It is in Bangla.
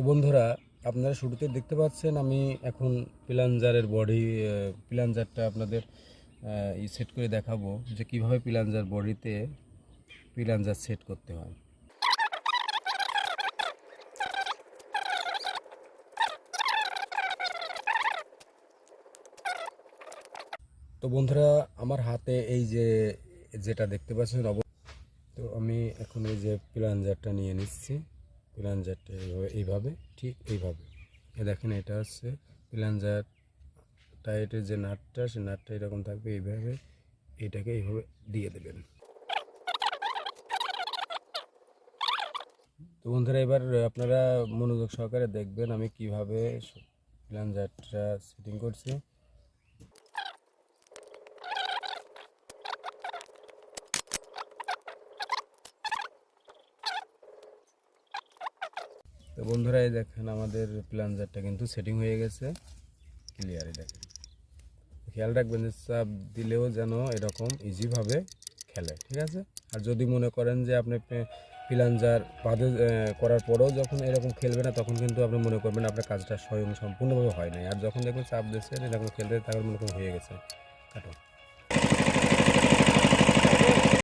তো বন্ধুরা, আপনারা শুরুতে দেখতে পাচ্ছেন আমি এখন প্লাঞ্জারের বডি প্লাঞ্জারটা আপনাদের ই সেট করে দেখাবো যে কীভাবে প্লাঞ্জার বডিতে প্লাঞ্জার সেট করতে হয়। তো বন্ধুরা, আমার হাতে এই যে, যেটা দেখতে পাচ্ছেন, অব তো আমি এখন এই যে প্লাঞ্জারটা নিয়ে নিচ্ছি। প্লাঞ্জারটা এইভাবে, ঠিক এইভাবে। এ দেখেন, এটা হচ্ছে প্লাঞ্জার টাইটের যে নাটটা, সে নাটটা এরকম থাকবে, এইভাবে এটাকে এইভাবে দিয়ে দেবেন। তো বন্ধুরা, এবার আপনারা মনোযোগ সহকারে দেখবেন আমি কীভাবে প্লাঞ্জারটা সেটিং করছি। তো বন্ধুরা এই দেখেন, আমাদের প্লাঞ্জারটা কিন্তু সেটিং হয়ে গেছে। ক্লিয়ারই দেখেন। খেয়াল রাখবেন যে চাপ দিলেও যেন এরকম ইজিভাবে খেলে, ঠিক আছে? আর যদি মনে করেন যে আপনি প্লাঞ্জার বাদে করার পরেও যখন এরকম খেলবে না, তখন কিন্তু আপনি মনে করবেন আপনার কাজটা স্বয়ং সম্পূর্ণভাবে হয় নাই। আর যখন দেখবেন চাপ দিচ্ছে এরকম খেলতে তখন মনে করেন হয়ে গেছে। কাটো।